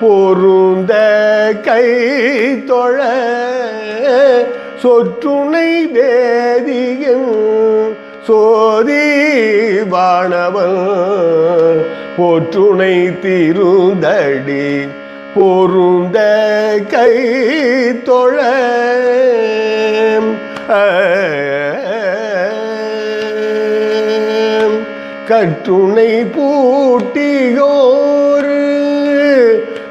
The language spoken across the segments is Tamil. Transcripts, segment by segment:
பொருந்த கை தொழ சொற்றுணை வேதியும் சோதி வாணவன் போற்றுணை திருந்தடி பொருந்த கை தொழ கற்றுணை பூட்டியோர்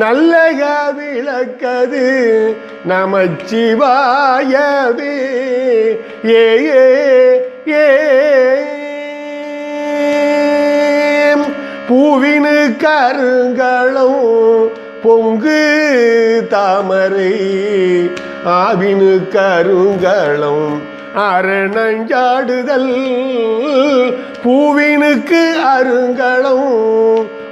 நல்லக விளக்கது நமச்சிவாயவே. ஏ ஏ. பூவினு கருங்களும் பொங்கு தாமரை ஆவினு கருங்களும் அரணஞ்சாடுதல். பூவினுக்கு அருங்களும்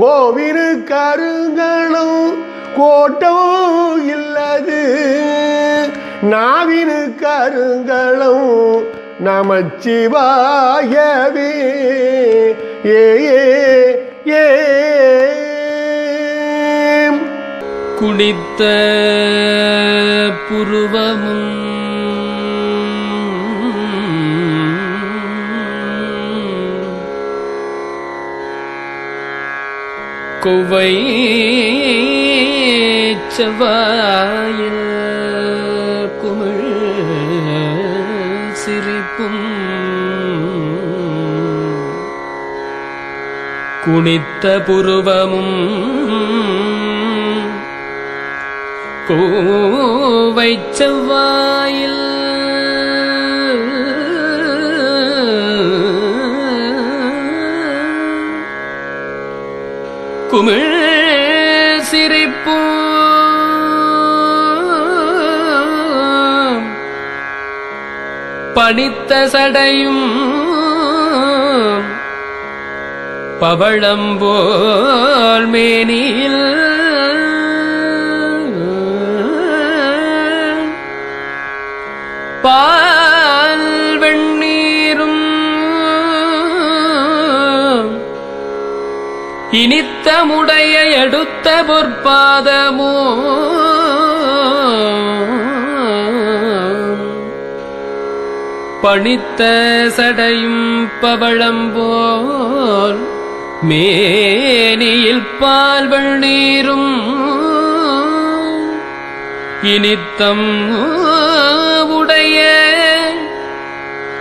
கோவினு கருங்களம் கோட்டமும் இல்லது. நாவினு கருங்களும் நமச்சிவாயவே. ஏ ஏ குடித்த புருவமும் குவை செவ்வாயில் குமிழ் சிரிப்பும் குனித்த புருவமும் கோவை செவ்வாயில் குமிழ் சிரிப்பும் பணித்த சடையும் பவளம்போல் மேனியில் பா இனித்தமுடைய எடுத்த பொற்பாதமோ? பணித்த சடையும் பவழம்போல் மேனியில் பால்வள் நீரும். இனித்தம் உடைய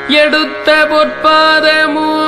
எடுத்த பொற்பாதமோ?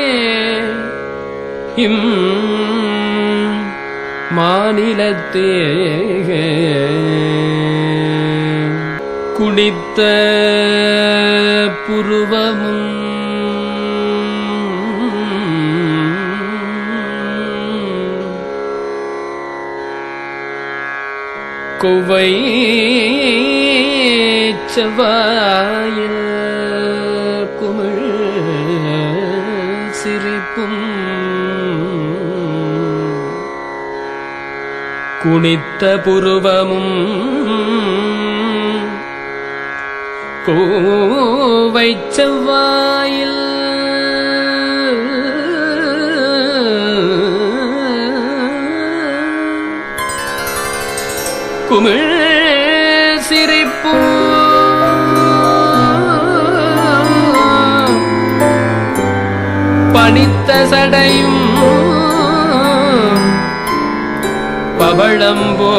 இம் மாநிலத்தே குடித்த புருவமும் கொவை செவ்வாயில் குமிழ் சிரிப்பும் குனித்த புருவமும் கோவை செவ்வாயில் குமிழ் பணித்த சடையும் பவளம்போ